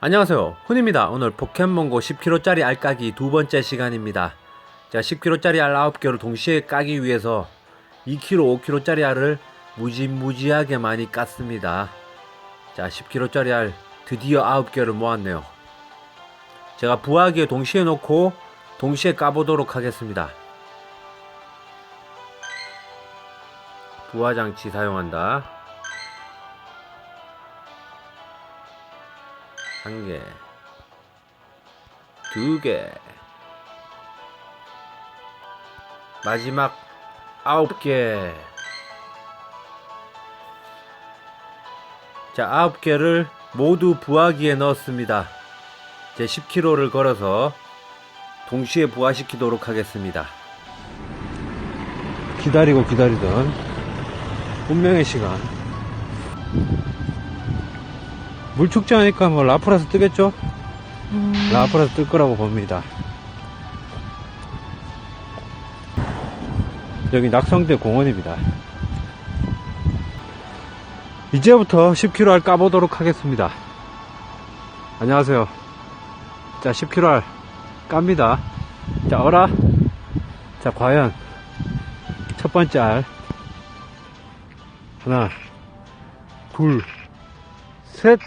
안녕하세요. 훈입니다. 오늘 포켓몬고 10kg짜리 알 까기 두 번째 시간입니다. 자 10kg짜리 알 9개를 동시에 까기 위해서 2kg 5kg짜리 알을 무지무지하게 많이 깠습니다. 자 10kg짜리 알 드디어 9개를 모았네요. 제가 부하기에 동시에 놓고 동시에 까보도록 하겠습니다. 부하장치 사용한다 한 개, 두 개, 마지막 아홉 개. 자, 아홉 개를 모두 부화기에 넣었습니다. 제 10kg를 걸어서 동시에 부화시키도록 하겠습니다. 기다리고 기다리던 운명의 시간. 물 축제하니까 뭐 라프라스 뜨겠죠? 라프라스 뜰 거라고 봅니다. 여기 낙성대 공원입니다. 이제부터 10kg 알 까보도록 하겠습니다. 안녕하세요. 자, 10kg 알 깝니다. 자, 어라. 자, 과연 첫 번째 알. 하나, 둘, 셋.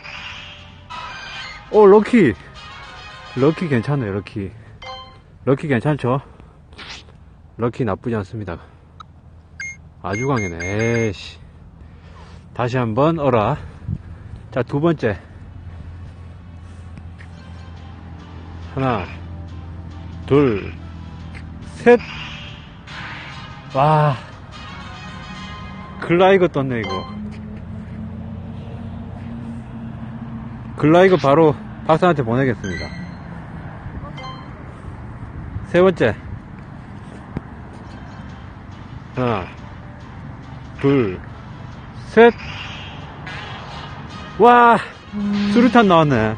오, 럭키. 럭키 괜찮네요, 럭키. 럭키 괜찮죠? 럭키 나쁘지 않습니다. 아주 강해네, 에이씨. 다시 한번 어라. 자, 두 번째. 하나, 둘, 셋. 와. 글라이거 떴네, 이거. 글라 이거 바로 박사한테 보내겠습니다. 세 번째. 하나, 둘, 셋. 와, 수류탄 나왔네.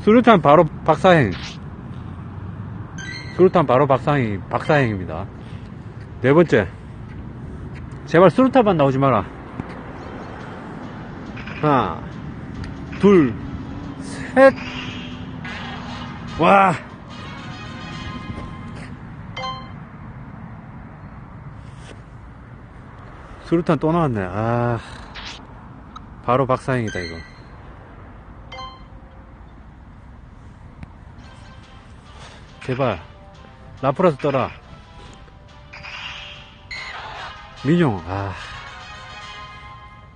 수류탄 바로 박사행. 수류탄 바로 박사행, 박사행입니다. 네 번째. 제발 수류탄만 나오지 마라. 하나, 둘, 셋. 와. 수류탄 또 나왔네. 아. 바로 박사행이다, 이거. 제발. 라프라스 떠라. 민용, 아.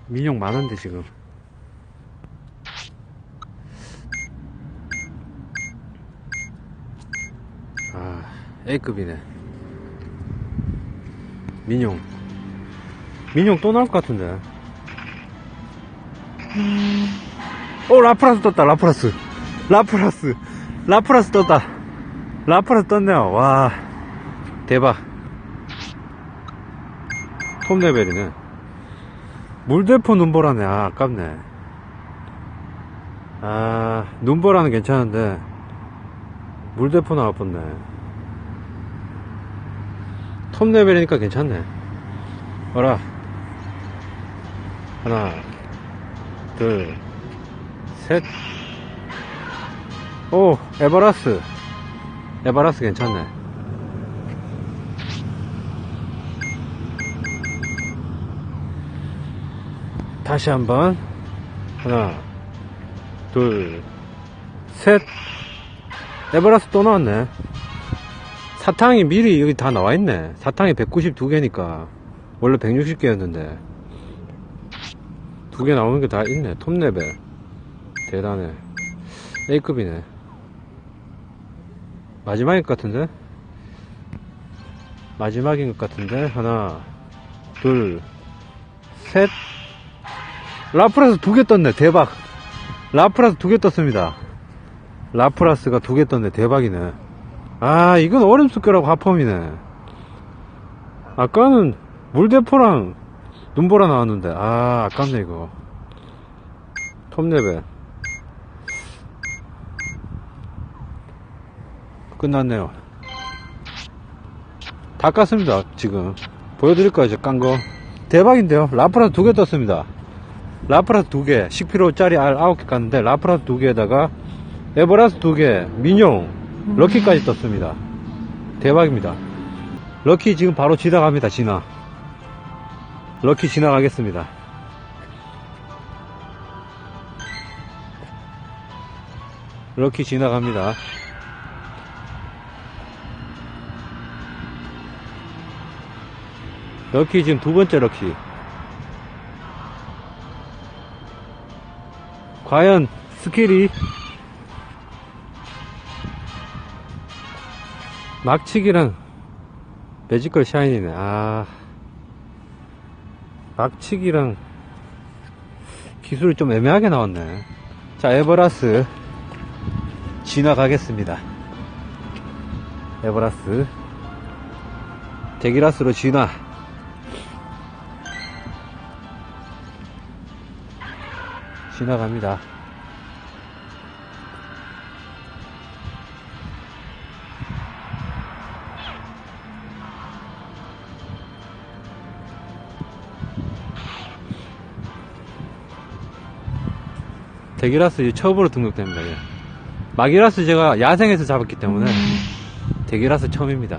민용 많은데, 지금. A급이네. 민용. 민용 또 나올 것 같은데. 오, 라프라스 떴다, 라프라스. 라프라스. 라프라스 떴다. 라프라스 떴네요. 와, 대박. 톱 레벨이네. 물대포 눈보라네. 아, 아깝네. 아, 눈보라는 괜찮은데, 물대포 나와봤네. 톱 레벨이니까 괜찮네. 어라. 하나, 둘, 셋. 오, 에버라스. 에버라스 괜찮네. 다시 한번. 하나, 둘, 셋. 에버라스 또 나왔네. 사탕이 미리 여기 다 나와 있네. 사탕이 192개니까. 원래 160개였는데. 두 개 나오는 게 다 있네. 톱 레벨. 대단해. A급이네. 마지막인 것 같은데? 마지막인 것 같은데? 하나, 둘, 셋. 라프라스 두 개 떴네. 대박. 라프라스 두 개 떴습니다. 라프라스가 두 개 떴네. 대박이네. 아, 이건 얼음 숟가락 화펌이네. 아까는 물대포랑 눈보라 나왔는데, 아, 아깝네, 이거. 톱레벨. 끝났네요. 다 깠습니다, 지금. 보여드릴까요, 이제 깐 거? 대박인데요? 라프라스 두 개 떴습니다. 라프라스 두 개, 10kg짜리 알 9개 깠는데, 라프라스 두 개에다가, 에버라스 두 개, 민용, 럭키까지 떴습니다. 대박입니다. 럭키 지금 바로 지나갑니다, 지나. 럭키 지나가겠습니다. 럭키 지나갑니다. 럭키 지금 두 번째 럭키. 과연 스킬이 막치기랑 매지컬 샤인이네. 아. 막치기랑 기술이 좀 애매하게 나왔네. 자, 에버라스 지나가겠습니다. 에버라스 데기라스로 진화. 지나갑니다. 데기라스 이제 처음으로 등록됩니다. 예. 마기라스 제가 야생에서 잡았기 때문에 데기라스 처음입니다.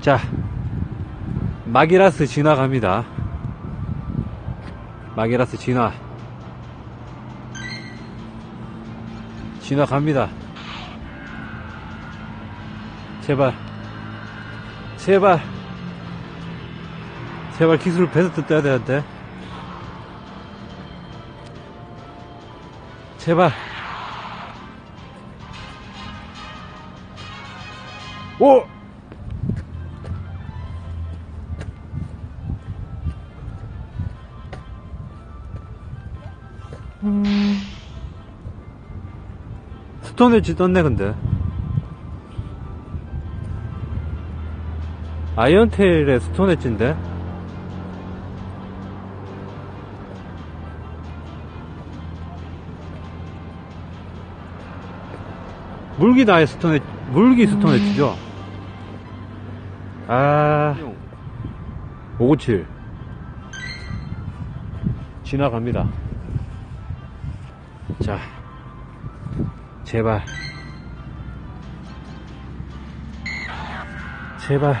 자, 마기라스 지나갑니다. 마기라스 진화. 지나갑니다. 제발. 제발. 제발 기술을 베스트 떠야 되는데. 제발. 오! 스톤 엣지 떴네 근데 아이언테일의 스톤 엣지인데 물기 나의 스톤 엣지 물기 스톤 엣지죠? 아. 597 지나갑니다. 자 제발. 제발.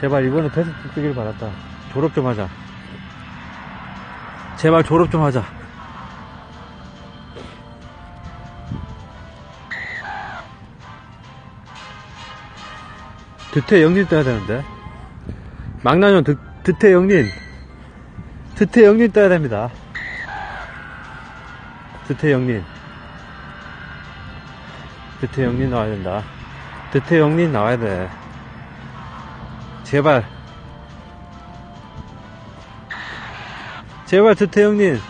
제발 이번에 패스 뜨길 바랐다. 졸업 좀 하자. 제발 졸업 좀 하자 드태 영린 떠야 되는데. 망나뇽 드, 드태 영린 드태 영린 떠야 됩니다. 드태 영린 드태 영린 나와야 된다. 드태 영린 나와야 돼. 제발. 제발 드태 영린